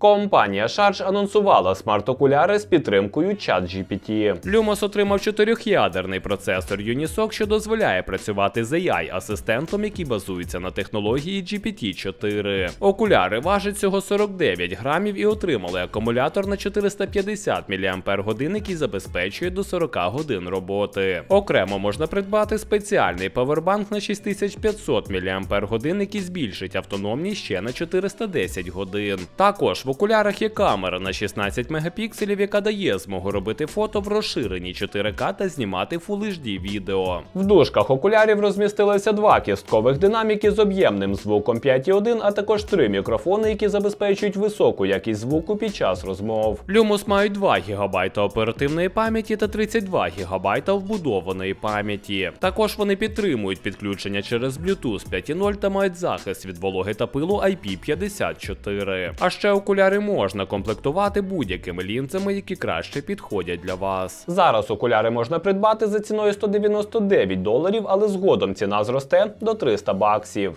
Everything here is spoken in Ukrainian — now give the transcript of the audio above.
Компанія Charge анонсувала смарт-окуляри з підтримкою ChatGPT. Lumos отримав чотирьохядерний процесор Unisoc, що дозволяє працювати з AI-асистентом, який базується на технології GPT-4. Окуляри важать всього 49 грамів і отримали акумулятор на 450 мАч, який забезпечує до 40 годин роботи. Окремо можна придбати спеціальний павербанк на 6500 мАч, який збільшить автономність ще на 410 годин. Також в окулярах є камера на 16 мегапікселів, яка дає змогу робити фото в розширенні 4К та знімати Full HD відео. В дужках окулярів розмістилися два кісткових динаміки з об'ємним звуком 5.1, а також три мікрофони, які забезпечують високу якість звуку під час розмов. Lumos мають 2 ГБ оперативної пам'яті та 32 ГБ вбудованої пам'яті. Також вони підтримують підключення через Bluetooth 5.0 та мають захист від вологи та пилу IP54. А ще окуляри можна комплектувати будь-якими лінзами, які краще підходять для вас. Зараз окуляри можна придбати за ціною 199 доларів, але згодом ціна зросте до 300 баксів.